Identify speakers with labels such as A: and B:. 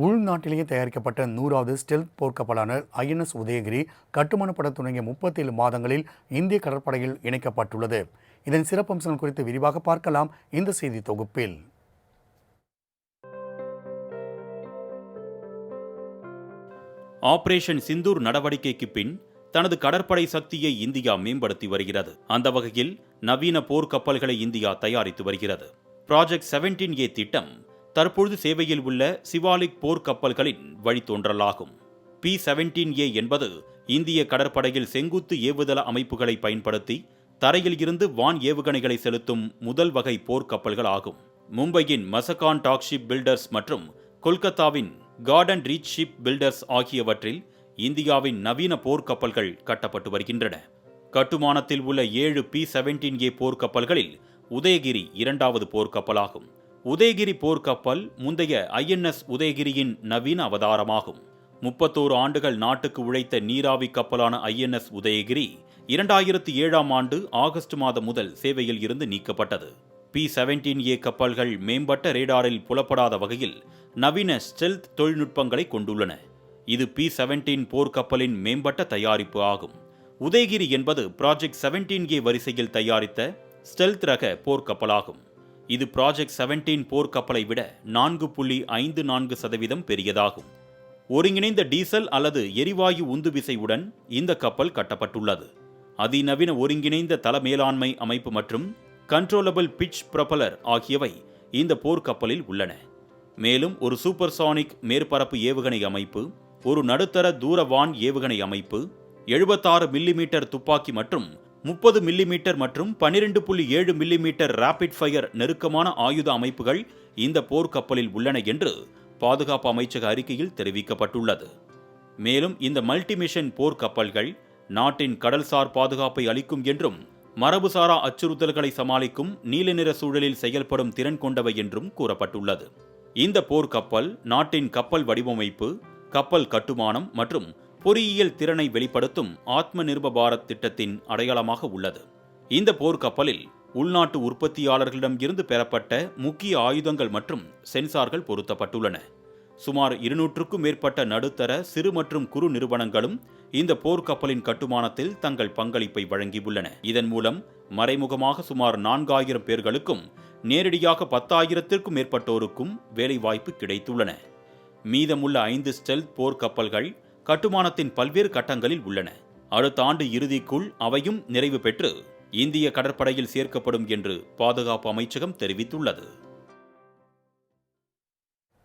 A: உள்நாட்டிலேயே தயாரிக்கப்பட்ட நூறாவது ஸ்டெல்த் போர்க்கப்பலான ஐஎன்எஸ் உதயகிரி கட்டுமானப்பட தொடங்கிய முப்பத்தேழு மாதங்களில் இந்திய கடற்படையில் இணைக்கப்பட்டுள்ளது. இதன் சிறப்பம்சங்கள் குறித்து விரிவாக பார்க்கலாம். இந்த செய்தி தொகுப்பில்.
B: ஆபரேஷன் சிந்தூர் நடவடிக்கைக்கு பின் தனது கடற்படை சக்தியை இந்தியா மேம்படுத்தி வருகிறது. அந்த வகையில் நவீன போர்க்கப்பல்களை இந்தியா தயாரித்து வருகிறது. ப்ராஜெக்ட் செவன்டீன் ஏ திட்டம் தற்பொழுது சேவையில் உள்ள சிவாலிக் போர்க்கப்பல்களின் வழித்தோன்றலாகும். பி செவன்டீன் ஏ என்பது இந்திய கடற்படையில் செங்குத்து ஏவுதள அமைப்புகளை பயன்படுத்தி தரையில் இருந்து வான் ஏவுகணைகளை செலுத்தும் முதல் வகை போர்க்கப்பல்கள் ஆகும் மும்பையின் மசகான் டாக்ஷிப் பில்டர்ஸ் மற்றும் கொல்கத்தாவின் கார்டன் ரீச் ஷிப் பில்டர்ஸ் ஆகியவற்றில் இந்தியாவின் நவீன போர்க்கப்பல்கள் கட்டப்பட்டு வருகின்றன. கட்டுமானத்தில் உள்ள ஏழு பி செவன்டீன் ஏ போர்க்கப்பல்களில் உதயகிரி இரண்டாவது போர்க்கப்பலாகும் உதயகிரி போர்க்கப்பல் முந்தைய ஐஎன்எஸ் உதயகிரியின் நவீன அவதாரமாகும். முப்பத்தோரு ஆண்டுகள் நாட்டுக்கு உழைத்த நீராவி கப்பலான ஐஎன்எஸ் உதயகிரி இரண்டாயிரத்தி ஏழாம் ஆண்டு ஆகஸ்ட் மாதம் முதல் சேவையில் இருந்து நீக்கப்பட்டது. பி செவன்டீன் ஏ கப்பல்கள் மேம்பட்ட ரேடாரில் புலப்படாத வகையில் நவீன ஸ்டெல்த் தொழில்நுட்பங்களை கொண்டுள்ளன. இது பி செவன்டீன் போர்க்கப்பலின் மேம்பட்ட தயாரிப்பு ஆகும். உதயகிரி என்பது ப்ராஜெக்ட் செவன்டீன் ஏ வரிசையில் தயாரித்த ஸ்டெல்த் ரக போர்க்கப்பலாகும். இது ப்ராஜெக்ட் செவன்டீன் போர்க்கப்பலை விட நான்கு புள்ளி ஐந்து நான்கு சதவீதம் பெரியதாகும். ஒருங்கிணைந்த டீசல் அல்லது எரிவாயு உந்து விசையுடன் இந்த கப்பல் கட்டப்பட்டுள்ளது. அதிநவீன ஒருங்கிணைந்த தள மேலாண்மை அமைப்பு மற்றும் கண்ட்ரோலபிள் பிட்ச் ப்ரொபலர் ஆகியவை இந்த போர்க்கப்பலில் உள்ளன. மேலும் ஒரு சூப்பர்சானிக் மேற்பரப்பு ஏவுகணை அமைப்பு ஒரு நடுத்தர தூர வான் ஏவுகணை அமைப்பு எழுபத்தாறு மில்லிமீட்டர் துப்பாக்கி மற்றும் முப்பது மில்லிமீட்டர் மற்றும் பனிரெண்டு புள்ளி ஏழு மில்லிமீட்டர் ரேபிட் ஃபயர் நெருக்கமான ஆயுத அமைப்புகள் இந்த போர்க்கப்பலில் உள்ளன என்று பாதுகாப்பு அமைச்சக அறிக்கையில் தெரிவிக்கப்பட்டுள்ளது. மேலும் இந்த மல்டிமிஷன் போர்க்கப்பல்கள் நாட்டின் கடல்சார் பாதுகாப்பை அளிக்கும் என்றும் மரபுசாரா அச்சுறுத்தல்களை சமாளிக்கும் நீல நிற சூழலில் செயல்படும் திறன் கொண்டவை என்றும் கூறப்பட்டுள்ளது. இந்த போர்க்கப்பல் நாட்டின் கப்பல் வடிவமைப்பு கப்பல் கட்டுமானம் மற்றும் பொறியியல் திறனை வெளிப்படுத்தும் ஆத்ம நிர்ப பாரத் திட்டத்தின் அடையாளமாக உள்ளது. இந்த போர்க்கப்பலில் உள்நாட்டு உற்பத்தியாளர்களிடம் இருந்து பெறப்பட்ட முக்கிய ஆயுதங்கள் மற்றும் சென்சார்கள் பொருத்தப்பட்டுள்ளன. சுமார் இருநூற்றுக்கும் மேற்பட்ட நடுத்தர சிறு மற்றும் குறு நிறுவனங்களும் இந்த போர்க்கப்பலின் கட்டுமானத்தில் தங்கள் பங்களிப்பை வழங்கியுள்ளன. இதன் மூலம் மறைமுகமாக சுமார் நான்காயிரம் பேர்களுக்கும் நேரடியாக பத்தாயிரத்திற்கும் மேற்பட்டோருக்கும் வேலைவாய்ப்பு கிடைத்துள்ளன. மீதமுள்ள ஐந்து ஸ்டெல்த் போர்க்கப்பல்கள் கட்டுமானத்தின் பல்வேறு கட்டங்களில் உள்ளன. அடுத்த ஆண்டு இறுதிக்குள் அவையும் நிறைவு பெற்று இந்திய கடற்படையில் சேர்க்கப்படும் என்று பாதுகாப்பு அமைச்சகம் தெரிவித்துள்ளது.